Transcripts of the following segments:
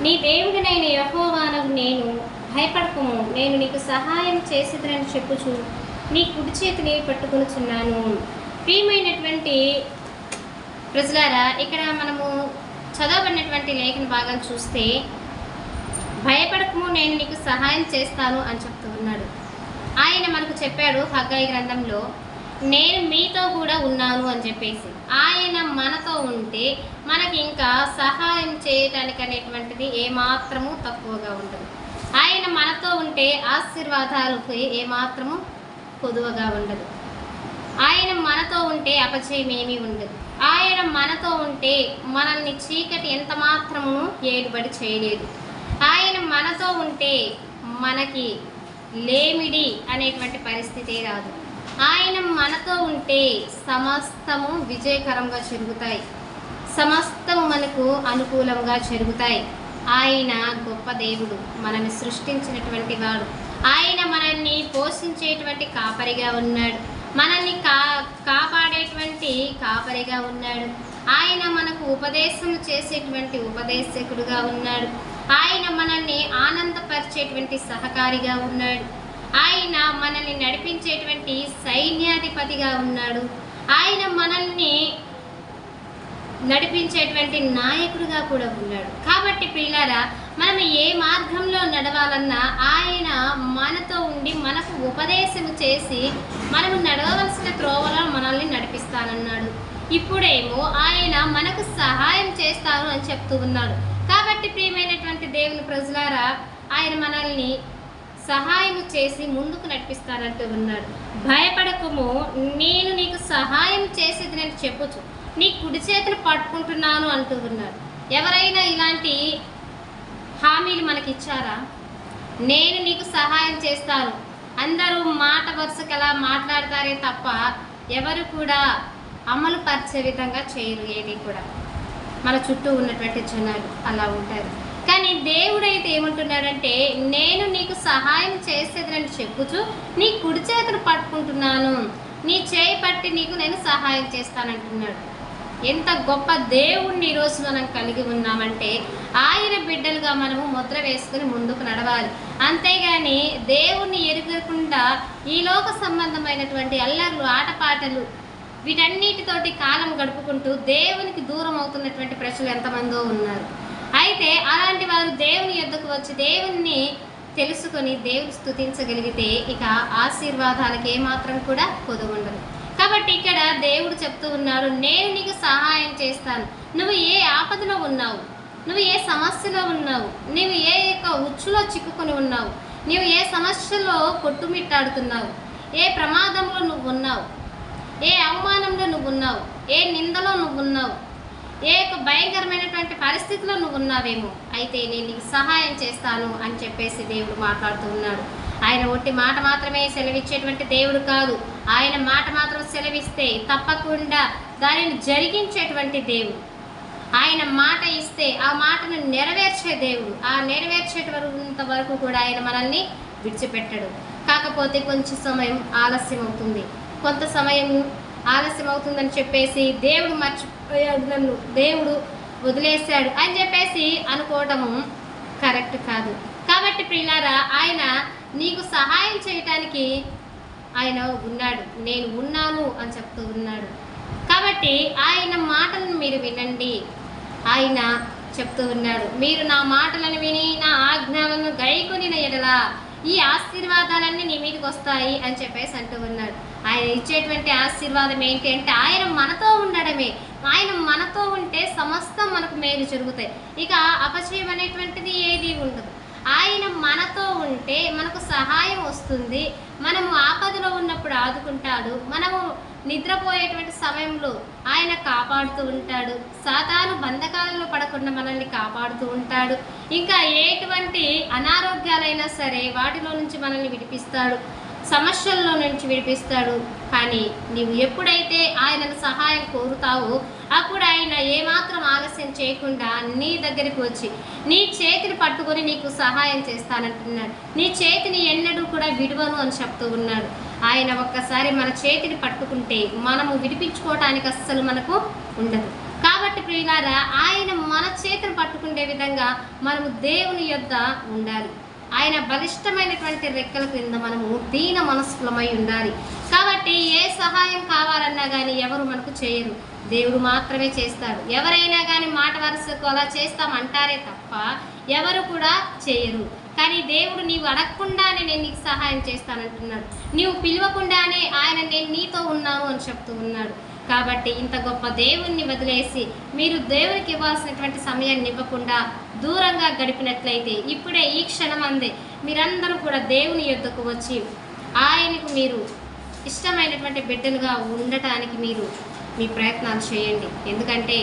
నీ దేవుడినైన యహోవానకు నేను భయపడకము. నేను నీకు సహాయం చేసేదని చెప్పుచు నీ కుడి చేతిని పట్టుకొనుచున్నాను. ప్రియమైనటువంటి ప్రజలారా ఇక్కడ మనము చదవబడినటువంటి లేఖన భాగం చూస్తే భయపడకము నేను నీకు సహాయం చేస్తాను అని చెప్తూ ఉన్నాడు. ఆయన మనకు చెప్పాడు హగ్గాయి గ్రంథంలో నేను మీతో కూడా ఉన్నాను అని చెప్పేసి. ఆయన మనతో ఉంటే మనకి ఇంకా సహాయం చేయటానికి అనేటువంటిది ఏమాత్రము తక్కువగా ఉండదు. ఆయన మనతో ఉంటే ఆశీర్వాదాలకు ఏమాత్రము పొదువగా ఉండదు. ఆయన మనతో ఉంటే అపజయం ఏమీ ఉండదు. ఆయన మనతో ఉంటే మనల్ని చీకటి ఎంత మాత్రము ఏడుబడి చేయలేదు. ఆయన మనతో ఉంటే మనకి లేమిడి అనేటువంటి పరిస్థితే రాదు. ఆయన మనతో ఉంటే సమస్తము విజయకరంగా జరుగుతాయి. సమస్తము మనకు అనుకూలంగా జరుగుతాయి. ఆయన గొప్ప దేవుడు మనల్ని సృష్టించినటువంటి వాడు. ఆయన మనల్ని పోషించేటువంటి కాపరిగా ఉన్నాడు. మనల్ని కా కాపాడేటువంటి కాపరిగా ఉన్నాడు. ఆయన మనకు ఉపదేశం చేసేటువంటి ఉపదేశకుడుగా ఉన్నాడు. ఆయన మనల్ని ఆనందపరిచేటువంటి సహకారిగా ఉన్నాడు. ఆయన మనల్ని నడిపించేటువంటి సైన్యాధిపతిగా ఉన్నాడు. ఆయన మనల్ని నడిపించేటువంటి నాయకుడిగా కూడా ఉన్నాడు. కాబట్టి పిల్లారా మనం ఏ మార్గంలో నడవాలన్నా ఆయన మనతో ఉండి మనకు ఉపదేశం చేసి మనము నడవవలసిన త్రోవలో మనల్ని నడిపిస్తానన్నాడు. ఇప్పుడేమో ఆయన మనకు సహాయం చేస్తారు అని చెప్తూ ఉన్నాడు. కాబట్టి ప్రియమైనటువంటి దేవుని ప్రజలారా ఆయన మనల్ని సహాయం చేసి ముందుకు నడిపిస్తానంటూ ఉన్నాడు భయపడకము నేను నీకు సహాయం చేసేది నేను చెప్పొచ్చు. నీ కుడి చేతులు పట్టుకుంటున్నాను అంటూ ఉన్నాడు ఎవరైనా ఇలాంటి హామీలు మనకి ఇచ్చారా నేను నీకు సహాయం చేస్తాను. అందరూ మాట వరుసకు ఎలా మాట్లాడతారే తప్ప ఎవరు కూడా అమలు పరిచే విధంగా చేయరు ఏది కూడా. మన చుట్టూ ఉన్నటువంటి జనాలు అలా ఉంటారు. కానీ దేవుడైతే ఏమంటున్నాడంటే నేను నీకు సహాయం చేసేదని చెప్పుచు నీ కుడి చేతులు పట్టుకుంటున్నాను. నీ చేయి పట్టి నీకు నేను సహాయం చేస్తానంటున్నాడు. ఎంత గొప్ప దేవుణ్ణి ఈరోజు మనం కలిగి ఉన్నామంటే ఆయన బిడ్డలుగా మనము ముద్ర వేసుకుని ముందుకు నడవాలి. అంతేగాని దేవుణ్ణి ఎరుగకుండా ఈ లోక సంబంధమైనటువంటి అల్లర్లు ఆటపాటలు వీటన్నిటితోటి కాలం గడుపుకుంటూ దేవునికి దూరం అవుతున్నటువంటి ప్రజలు ఎంతమందో ఉన్నారు. అయితే అలాంటి వారు దేవుని ఎద్దకు వచ్చి దేవుణ్ణి తెలుసుకొని దేవుని స్థుతించగలిగితే ఇక ఆశీర్వాదాలకు ఏమాత్రం కూడా పొదువు ఉండదు. కాబట్టి ఇక్కడ దేవుడు చెప్తూ ఉన్నాడు నేను నీకు సహాయం చేస్తాను. నువ్వు ఏ ఆపదలో ఉన్నావు? నువ్వు ఏ సమస్యలో ఉన్నావు? నువ్వు ఏ యొక్క ఉచ్చులో చిక్కుకొని ఉన్నావు? నువ్వు ఏ సమస్యలో కొట్టుమిట్టాడుతున్నావు? ఏ ప్రమాదంలో నువ్వు ఉన్నావు? ఏ అవమానంలో నువ్వు ఉన్నావు? ఏ నిందలో నువ్వు ఉన్నావు? ఏ యొక్క భయంకరమైనటువంటి పరిస్థితిలో నువ్వు ఉన్నావేమో. అయితే నేను నీకు సహాయం చేస్తాను అని చెప్పేసి దేవుడు మాట్లాడుతూ ఉన్నాడు. ఆయన ఒట్టి మాట మాత్రమే సెలవిచ్చేటువంటి దేవుడు కాదు. ఆయన మాట మాత్రం సెలవిస్తే తప్పకుండా దానిని జరిగించేటువంటి దేవుడు. ఆయన మాట ఇస్తే ఆ మాటను నెరవేర్చే దేవుడు. ఆ నెరవేర్చేటంత వరకు కూడా ఆయన మనల్ని విడిచిపెట్టడు. కాకపోతే కొంచెం సమయం ఆలస్యం అవుతుంది కొంత సమయం ఆలస్యం అవుతుందని చెప్పేసి దేవుడు మర్చి నన్ను దేవుడు వదిలేశాడు అని చెప్పేసి అనుకోవటము కరెక్ట్ కాదు. కాబట్టి ప్రియులారా ఆయన నీకు సహాయం చేయటానికి ఆయన ఉన్నాడు. నేను ఉన్నాను అని చెప్తూ ఉన్నాడు. కాబట్టి ఆయన మాటలను మీరు వినండి. ఆయన చెప్తూ ఉన్నాడు. మీరు నా మాటలను విని నా ఆజ్ఞలను గైకొని ఎడలా ఈ ఆశీర్వాదాలన్నీ నీ మీదకి వస్తాయి అని చెప్పేసి అంటూ ఉన్నాడు. ఆయన ఇచ్చేటువంటి ఆశీర్వాదం ఏంటి అంటే ఆయన మనతో ఉండడమే. ఆయన మనతో ఉంటే సమస్తం మనకు మేలు జరుగుతాయి. ఇక అపచయం అనేటువంటిది ఏది ఉండదు. ఆయన మనతో ఉంటే మనకు సహాయం వస్తుంది. మనము ఆపదలో ఉన్నప్పుడు ఆదుకుంటాడు. మనము నిద్రపోయేటువంటి సమయంలో ఆయన కాపాడుతూ ఉంటాడు. సాతాను బంధకాలలో పడకుండా మనల్ని కాపాడుతూ ఉంటాడు. ఇంకా ఎటువంటి అనారోగ్యాలైనా సరే వాటిలో నుంచి మనల్ని విడిపిస్తాడు. సమస్యల్లో నుంచి విడిపిస్తాడు. కానీ నీవు ఎప్పుడైతే ఆయనను సహాయం కోరుతావో అప్పుడు ఆయన ఏమాత్రం ఆలస్యం చేయకుండా నీ దగ్గరికి వచ్చి నీ చేతిని పట్టుకొని నీకు సహాయం చేస్తానంటున్నాడు. నీ చేతిని ఎన్నడూ కూడా విడువను అని చెప్తూ ఉన్నాడు. ఆయన ఒక్కసారి మన చేతిని పట్టుకుంటే మనము విడిపించుకోవటానికి అస్సలు మనకు ఉండదు. కాబట్టి ప్రియులారా ఆయన మన చేతిని పట్టుకునే విధంగా మనము దేవుని యొద్ద ఉండాలి. ఆయన బలిష్టమైనటువంటి రెక్కల క్రింద మనము దీన మనస్కులమై ఉండాలి. కాబట్టి ఏ సహాయం కావాలన్నా కానీ ఎవరు మనకు చేయరు. దేవుడు మాత్రమే చేస్తాడు. ఎవరైనా కానీ మాట వరుసకు అలా చేస్తామంటారే తప్ప ఎవరు కూడా చేయరు. కానీ దేవుడు నీవు అడగకుండానే నేను నీకు సహాయం చేస్తానంటున్నాడు. నీవు పిలవకుండానే ఆయన నేను నీతో ఉన్నాను అని చెప్తూ ఉన్నాడు. కాబట్టి ఇంత గొప్ప దేవుణ్ణి వదిలేసి మీరు దేవునికి ఇవ్వాల్సినటువంటి సమయాన్ని ఇవ్వకుండా దూరంగా గడిపినట్లయితే ఇప్పుడే ఈ క్షణం అందే. మీరందరూ కూడా దేవుని యొద్దకు వచ్చి ఆయనకు మీరు ఇష్టమైనటువంటి బిడ్డలుగా ఉండటానికి మీరు మీ ప్రయత్నాలు చేయండి. ఎందుకంటే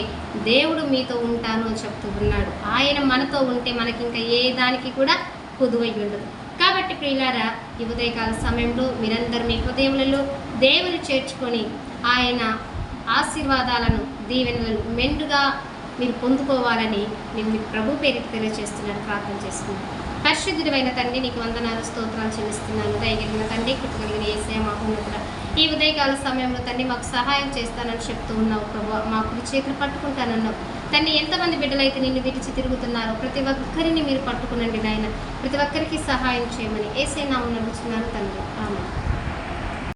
దేవుడు మీతో ఉంటాను అని చెప్తూ ఉన్నాడు. ఆయన మనతో ఉంటే మనకి ఇంకా ఏ దానికి కూడా కుదువై ఉండదు. కాబట్టి ప్రియులారా ఈ ఉదయకాల సమయంలో మీరందరూ మీ హృదయములలో దేవుని చేర్చుకొని ఆయన ఆశీర్వాదాలను దీవెనలను మెండుగా మీరు పొందుకోవాలని నేను మీ ప్రభు పేరుకి తెలియజేస్తున్నాను ప్రార్థన చేసుకున్నాను పరిశుద్ధుడమైన తండ్రి నీకు వందనాలు స్తోత్రాలు చెల్లిస్తున్నాను. దయగలిగిన తండ్రి కృతగలిగిన ఏసే మహోన్నతుడ ఈ ఉదయకాల సమయంలో తండ్రి మాకు సహాయం చేస్తానని చెప్తూ ఉన్నావు ప్రభు. మా చేతులు పట్టుకుంటానన్నావు. తండ్రి ఎంతమంది బిడ్డలైతే నిన్ను విడిచి తిరుగుతున్నారో ప్రతి ఒక్కరిని మీరు పట్టుకునండి నాయన. ప్రతి ఒక్కరికి సహాయం చేయమని ఏసే నామం నడుచున్నారు తండ్రి. ఆమె